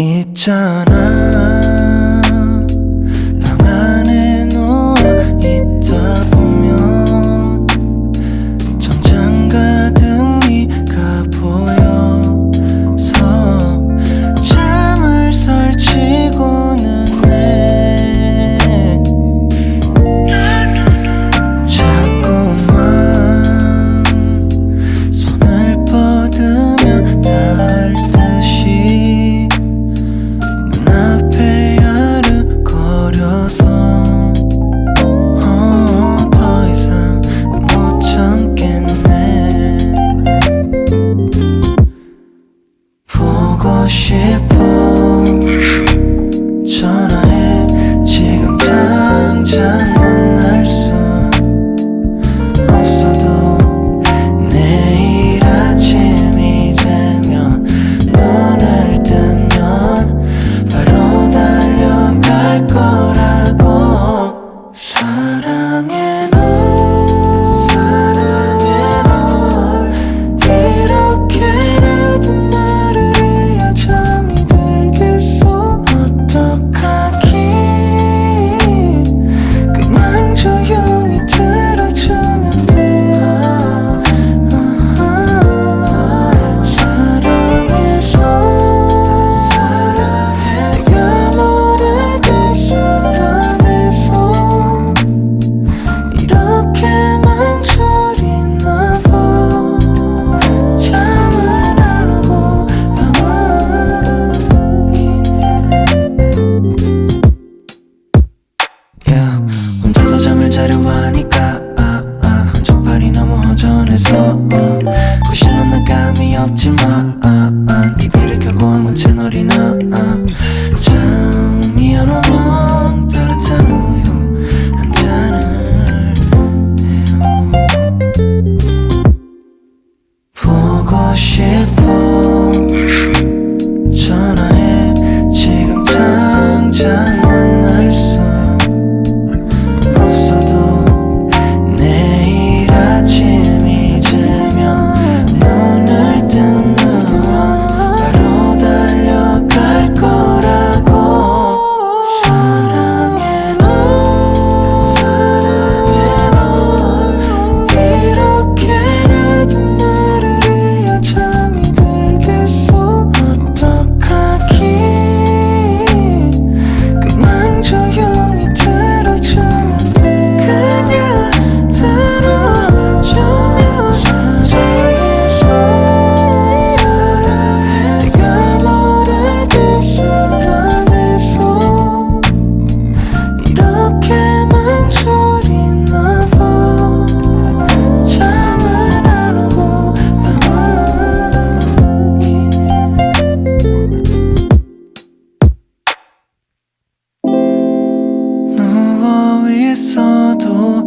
있잖아 자려하니까 아, 아, 족발이 너무 허전해서 어, 그 구실로 나 감이 없지만 아, 아, TV를 켜고 아무 채널이나 아, 참 미안한 왕 따뜻한 우유 한 잔을 해요. 보고 싶어. 있어도